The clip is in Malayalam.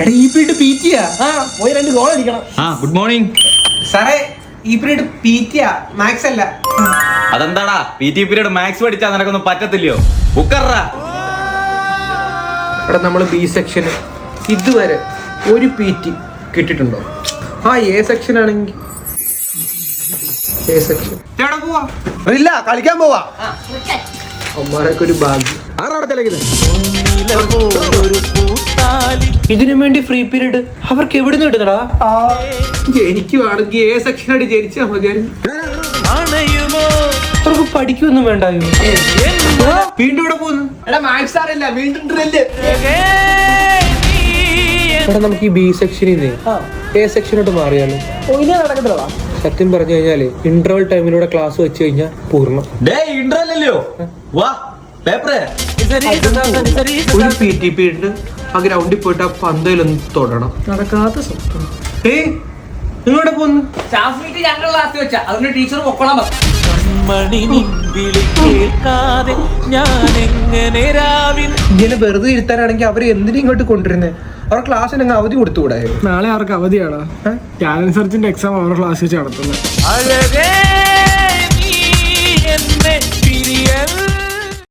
എടാ ഈ പീരീഡ് പി ആ പോയി രണ്ട് ഗോൾ അടിക്കണം. ആ ഗുഡ് മോർണിംഗ് സാറേ ഈ പീരീഡ് പി മാത്സ് അല്ല. അതെന്താടാ? പി ടി പീരീഡ് മാത്സ് പഠിച്ചാൽ നിനക്കൊന്നും പറ്റത്തില്ലയോ? ബുക്കറാ എടാ നമ്മൾ ബി സെക്ഷന് ഇതുവരെ ഒരു പി ടി കിട്ടിയിട്ടുണ്ടോ? ആ എ സെക്ഷൻ ആണെങ്കിൽ എ സെക്ഷൻ ഇല്ല കളിക്കാൻ പോവാ. അമ്മാരൊക്കെ ഒരു ഭാഗ്യം. ഒരു തിളക്കുന്നത് ഇതിനു വേണ്ടി ഫ്രീ പീരീഡ് അവർക്ക് എവിടെ നിന്ന് ഇടുന്നടാ എനിക്ക് വേണമെങ്കിൽ ഏ സെക്ഷൻ ആയിട്ട് ജനിച്ചാൽ മതിയായിരുന്നു പഠിക്കൊന്നും വേണ്ടായോ? വീണ്ടും ഇവിടെ പോകുന്നു. എടാ മാത്സ് സാറില്ല വീണ്ടും ഡ്രില്ല് എടാ നമുക്ക് ഈ ബി സെക്ഷനിൽ നിന്ന് എ സെക്ഷനോട്ട് മാറിയാലോ? സത്യം പറഞ്ഞു കഴിഞ്ഞാൽ ഇന്റർവൽ ടൈമിലൂടെ ക്ലാസ് വെച്ച് കഴിഞ്ഞാൽ പൂർണം. ഡേ അല്ലയോ? വാ പേപ്പർ ഒരു പി ടി പീരീഡ് ആ ഗ്രൗണ്ടിൽ പോയിട്ട് ആ പന്തയിലൊന്ന് തൊടണം. നടക്കാത്ത സ്വപ്നം. ഏയ് നിങ്ങളുടെ പോന്ന് സ്റ്റാഫ് മീറ്റ് ഞങ്ങൾ ക്ലാസ് വെച്ചാ. അതിന് ടീച്ചർ പൊക്കോളാൻ പറഞ്ഞു മണി നിൻവിളി കേൾക്കാതെ ഞാൻ എങ്ങനെ രാവിൽ ഇങ്ങനെ വെറുതെ ഇരുത്താനാണെങ്കിൽ അവരെ എന്തിനും ഇങ്ങോട്ട് കൊണ്ടുവരുന്നത് അവരുടെ ക്ലാസ്സിന് അങ്ങ് അവധി കൊടുത്തുകൂടായോ? നാളെ അവർക്ക് അവധിയാടാ. ടാലന്റ് സെർച്ചിന്റെ എക്സാം അവരുടെ ക്ലാസ് വെച്ച് നടത്തുന്നത്